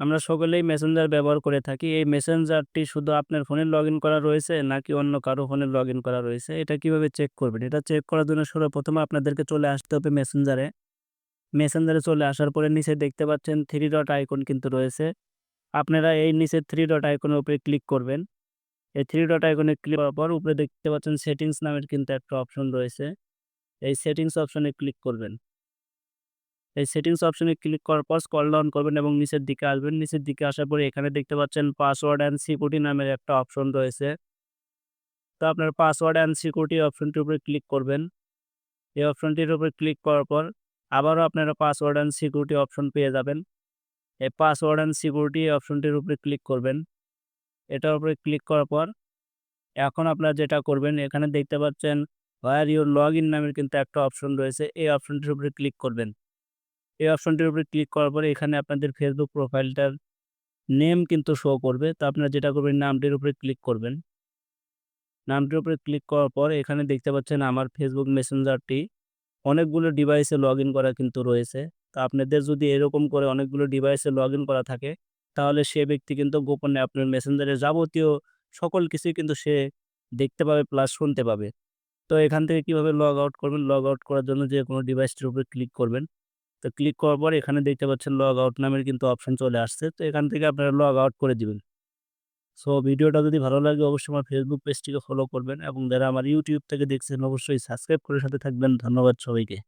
আমরা সকলেই মেসেঞ্জার ব্যবহার করে থাকি। এই মেসেঞ্জারটি শুধু আপনার ফোনে লগইন করা রয়েছে নাকি অন্য কারও ফোনে লগইন করা রয়েছে? এটা কীভাবে চেক করবেন? এটা চেক করার জন্য সর্বপ্রথমে আপনাদেরকে চলে আসতে হবে মেসেঞ্জারে। মেসেঞ্জারে চলে আসার পরে নিচে দেখতে পাচ্ছেন থ্রি ডট আইকন কিন্তু রয়েছে। আপনারা এই নিচে থ্রি ডট আইকনের উপরে ক্লিক করবেন। এই থ্রি ডট আইকনে ক্লিক করার পর উপরে দেখতে পাচ্ছেন সেটিংস নামের কিন্তু একটা অপশন রয়েছে। এই সেটিংস অপশনে ক্লিক করবেন। এই সেটিংস অপশনে ক্লিক করার পর স্ক্রল ডাউন করবেন এবং নিচের দিকে আসবেন। নিচের দিকে আসার পরে এখানে দেখতে পাচ্ছেন পাসওয়ার্ড অ্যান্ড সিকিউরিটি নামের একটা অপশন রয়েছে। তো আপনার পাসওয়ার্ড অ্যান্ড সিকিউরিটি অপশনটির উপরে ক্লিক করবেন। এই অপশনটির উপরে ক্লিক করার পর আবারও আপনারা পাসওয়ার্ড অ্যান্ড সিকিউরিটি অপশন পেয়ে যাবেন। এই পাসওয়ার্ড অ্যান্ড সিকিউরিটি অপশনটির উপরে ক্লিক করবেন। এটার উপরে ক্লিক করার পর এখন আপনারা যেটা করবেন, এখানে দেখতে পাচ্ছেন হোয়ার ইউর লগইন নামের কিন্তু একটা অপশন রয়েছে। এই অপশনটির উপরে ক্লিক করবেন। এই অপশনটির উপরে ক্লিক করার পরে এখানে আপনাদের ফেসবুক প্রোফাইলটার নেম কিন্তু শো করবে। তো আপনারা যেটা করবেন, নামটির উপরে ক্লিক করবেন। নামটির উপরে ক্লিক করার পর এখানে দেখতে পাচ্ছেন আমার ফেসবুক মেসেঞ্জারটি অনেকগুলো ডিভাইসে লগইন করা কিন্তু রয়েছে। তো আপনাদের যদি এরকম করে অনেকগুলো ডিভাইসে লগইন করা থাকে, তাহলে সে ব্যক্তি কিন্তু গোপনে আপনার মেসেঞ্জারের যাবতীয় সকল কিছুই কিন্তু সে দেখতে পাবে প্লাস শুনতে পাবে। তো এখান থেকে কীভাবে লগ আউট করবেন? লগ আউট করার জন্য যে কোনো ডিভাইসটির উপরে ক্লিক করবেন। তো ক্লিক করার পর এখানে দেখতে পাচ্ছেন লগ আউট নামের কিন্তু অপশন চলে আসছে। তো এখান থেকে আপনারা লগ আউট করে দিবেন। সো ভিডিওটা যদি ভালো লাগে অবশ্যই আমার ফেসবুক পেজটিকে ফলো করবেন এবং যারা আমার ইউটিউব থেকে দেখছেন অবশ্যই সাবস্ক্রাইব করে সাথে থাকবেন। ধন্যবাদ সবাইকে।